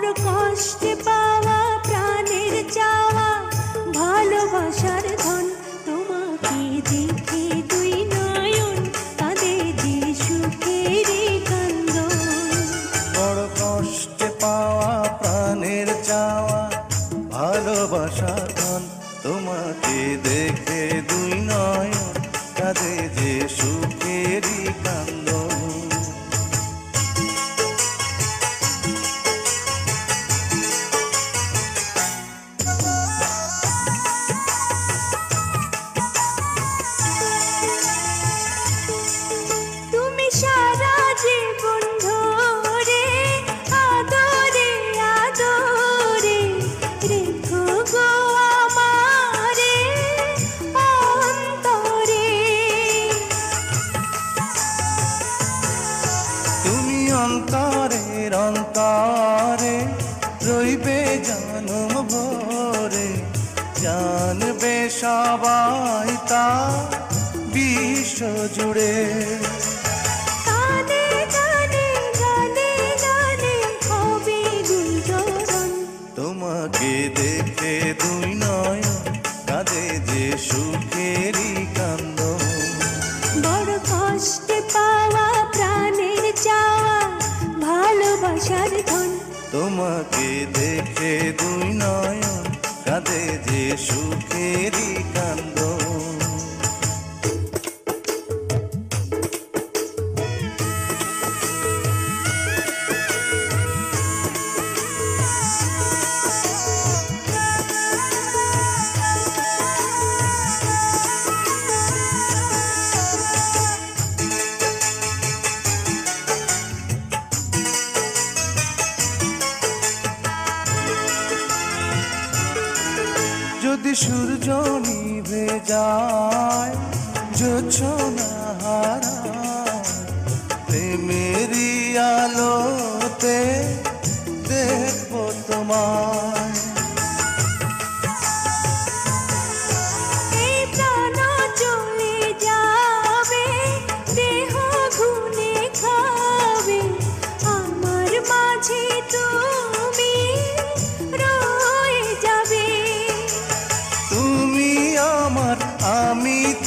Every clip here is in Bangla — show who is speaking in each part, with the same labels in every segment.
Speaker 1: বড় কষ্টে পাওয়া প্রাণের চাওয়া, ভালোবাসার ধন তোমাকে দেখে দুই নয়ন, তাদের যে সুখের কান্দ
Speaker 2: বড় কষ্টে পাওয়া প্রাণের চাওয়া, ভালোবাসার ধন তোমাকে দেখে দুই নয়ন, তাদের যে সুখ অন্তরে অন্তরে রইবে জানুম ভোরে। জানবে সবাই তা বিশ্ব জুড়ে। তোমাকে দেখে দুই না
Speaker 1: ভালোবাসার ধন
Speaker 2: তোমাকে দেখে দুই নয় কাঁদে যে সুখেরই যদি সূর্য নিভে যায় যোছনা হারায় প্রেমেরই আলোতে দেখব তোমায়।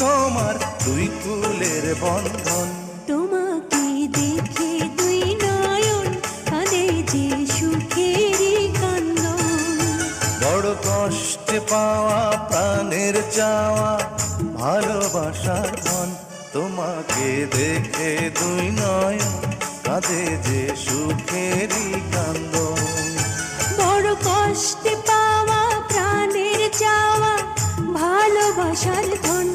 Speaker 2: তোমার দুই ফুলের বন্ধন।
Speaker 1: তোমাকে দেখে দুই নয়ন কাঁদে যে সুখের কান্দ
Speaker 2: বড় কষ্টে পাওয়া প্রাণের চাওয়া ভালোবাসার ধন। তোমাকে দেখে দুই নয়ন কাঁধে যে সুখেরই কান্দ
Speaker 1: বড় কষ্টে পাওয়া প্রাণের চাওয়া ভালোবাসার ধন।